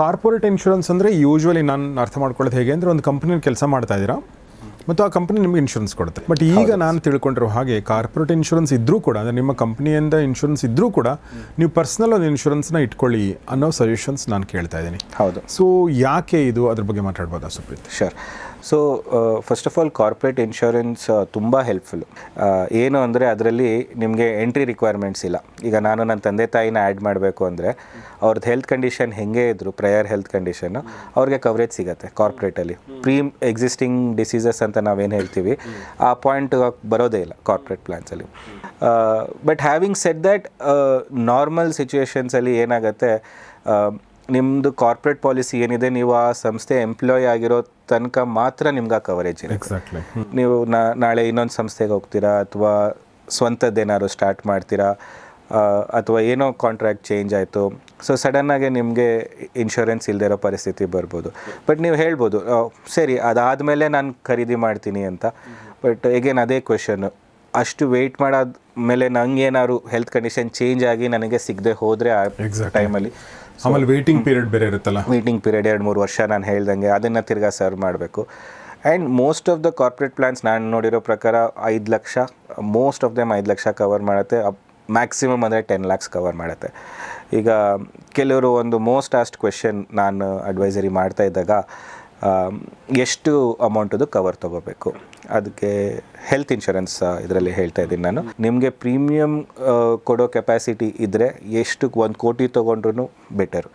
Corporate insurance ಅಂದರೆ usually ನಾನು ಅರ್ಥ ಮಾಡ್ಕೊಳ್ಳೋದು ಹೇಗೆ ಅಂದರೆ ಒಂದು ಕಂಪ್ನಿಯಲ್ಲಿ ಕೆಲಸ ಮಾಡ್ತಾ ಇದ್ದೀರಾ? ಮತ್ತು ಆ ಕಂಪ್ನಿ ನಿಮಗೆ ಇನ್ಶೂರೆನ್ಸ್ ಕೊಡುತ್ತೆ. ಬಟ್ ಈಗ ನಾನು ತಿಳ್ಕೊಂಡಿರೋ ಹಾಗೆ ಕಾರ್ಪೊರೇಟ್ ಇನ್ಶೂರೆನ್ಸ್ ಇದ್ದರೂ ಕೂಡ ಅಂದರೆ ನಿಮ್ಮ ಕಂಪ್ನಿಯಿಂದ ಇನ್ಶೂರೆನ್ಸ್ ಇದ್ದರೂ ಕೂಡ ನೀವು ಪರ್ಸ್ನಲ್ ಒಂದು ಇನ್ಶೂರೆನ್ಸ್ನ ಇಟ್ಕೊಳ್ಳಿ ಅನ್ನೋ ಸಜೆಷನ್ಸ್ ನಾನು ಕೇಳ್ತಾ ಇದ್ದೀನಿ. ಹೌದು. ಸೊ ಯಾಕೆ ಇದು ಅದ್ರ ಬಗ್ಗೆ ಮಾತಾಡ್ಬೋದಾ Supreeth? Sure so first of all corporate insurance ತುಂಬ ಹೆಲ್ಪ್ಫುಲ್ ಏನು ಅಂದರೆ ಅದರಲ್ಲಿ ನಿಮಗೆ ಎಂಟ್ರಿ ರಿಕ್ವೈರ್ಮೆಂಟ್ಸ್ ಇಲ್ಲ. ಈಗ ನಾನು ನನ್ನ ತಂದೆ ತಾಯಿನ ಆ್ಯಡ್ ಮಾಡಬೇಕು ಅಂದರೆ ಅವ್ರದ್ದು ಹೆಲ್ತ್ ಕಂಡೀಷನ್ ಹೆಂಗೆ ಇದ್ರು ಪ್ರಯರ್ ಹೆಲ್ತ್ ಕಂಡೀಷನ್ನು ಅವ್ರಿಗೆ ಕವರೇಜ್ ಸಿಗುತ್ತೆ ಕಾರ್ಪೊರೇಟಲ್ಲಿ ಪ್ರೀ ಎಕ್ಸಿಸ್ಟಿಂಗ್ ಡಿಸೀಸಸ್ ಅಂತ ನಾವೇನು ಹೇಳ್ತೀವಿ, ಆ ಪಾಯಿಂಟ್ ಬರೋದೇ ಇಲ್ಲ corporate ಪ್ಲ್ಯಾನ್ಸಲ್ಲಿ but having said that normal ಸಿಚುವೇಶನ್ಸಲ್ಲಿ ಏನಾಗುತ್ತೆ ನಿಮ್ಮದು ಕಾರ್ಪೊರೇಟ್ ಪಾಲಿಸಿ ಏನಿದೆ ನೀವು ಆ ಸಂಸ್ಥೆ ಎಂಪ್ಲಾಯ್ ಆಗಿರೋ ತನಕ ಮಾತ್ರ ನಿಮ್ಗೆ ಆ ಕವರೇಜ್ ಇದೆ ಎಕ್ಸಾಕ್ಟ್ಲಿ ನೀವು ನಾಳೆ ಇನ್ನೊಂದು ಸಂಸ್ಥೆಗೆ ಹೋಗ್ತೀರಾ ಅಥವಾ ಸ್ವಂತದ್ದೇನಾದ್ರು ಸ್ಟಾರ್ಟ್ ಮಾಡ್ತೀರಾ ಅಥವಾ ಏನೋ ಕಾಂಟ್ರಾಕ್ಟ್ ಚೇಂಜ್ ಆಯಿತು ಸೊ ಆಗಿ ನಿಮಗೆ ಇನ್ಶೂರೆನ್ಸ್ ಇಲ್ಲದೆ ಇರೋ ಪರಿಸ್ಥಿತಿ ಬರ್ಬೋದು. ಬಟ್ ನೀವು ಹೇಳ್ಬೋದು ಸರಿ ಅದಾದಮೇಲೆ ನಾನು ಖರೀದಿ ಮಾಡ್ತೀನಿ ಅಂತ. ಬಟ್ ಎಗೇನ್ ಅದೇ ಕ್ವೆಶನ್ನು ಅಷ್ಟು ವೆಯ್ಟ್ ಮಾಡಾದ ಮೇಲೆ ನಂಗೆ ಏನಾದ್ರು ಹೆಲ್ತ್ ಕಂಡೀಷನ್ ಚೇಂಜ್ ಆಗಿ ನನಗೆ ಸಿಗದೆ ಹೋದರೆ ಆ. ಟೈಮಲ್ಲಿ ಆಮೇಲೆ ವೇಟಿಂಗ್ ಪೀರಿಯಡ್ ಬೇರೆ ಇರುತ್ತಲ್ಲ? ವೇಟಿಂಗ್ ಪೀರಿಯಡ್ ಎರಡು ಮೂರು ವರ್ಷ ನಾನು ಹೇಳ್ದಂಗೆ ಅದನ್ನು ತಿರ್ಗಾ ಸರ್ವ್ ಮಾಡಬೇಕು. And most of the corporate plans ನಾನು ನೋಡಿರೋ ಪ್ರಕಾರ ಐದು ಲಕ್ಷ ಮೋಸ್ಟ್ ಆಫ್ ದೆಮ್ ಐದು ಲಕ್ಷ ಕವರ್ ಮಾಡುತ್ತೆ. ಮ್ಯಾಕ್ಸಿಮಮ್ ಅಂದರೆ ಟೆನ್ ಲ್ಯಾಕ್ಸ್ ಕವರ್ ಮಾಡುತ್ತೆ. ಈಗ ಕೆಲವರು ಒಂದು ಮೋಸ್ಟ್ ಆಸ್ಟ್ ಕ್ವೆಶನ್ ನಾನು ಅಡ್ವೈಸರಿ ಮಾಡ್ತಾ ಇದ್ದಾಗ ಎಷ್ಟು ಅಮೌಂಟದು ಕವರ್ ತಗೋಬೇಕು? ಅದಕ್ಕೆ ಹೆಲ್ತ್ ಇನ್ಶೂರೆನ್ಸ್ ಇದರಲ್ಲಿ ಹೇಳ್ತಾ ಇದ್ದೀನಿ ನಾನು. ನಿಮಗೆ ಪ್ರೀಮಿಯಮ್ ಕೊಡೋ ಕೆಪಾಸಿಟಿ ಇದ್ದರೆ ಎಷ್ಟು, ಒಂದು ಕೋಟಿ ತೊಗೊಂಡ್ರೂ ಬೆಟರು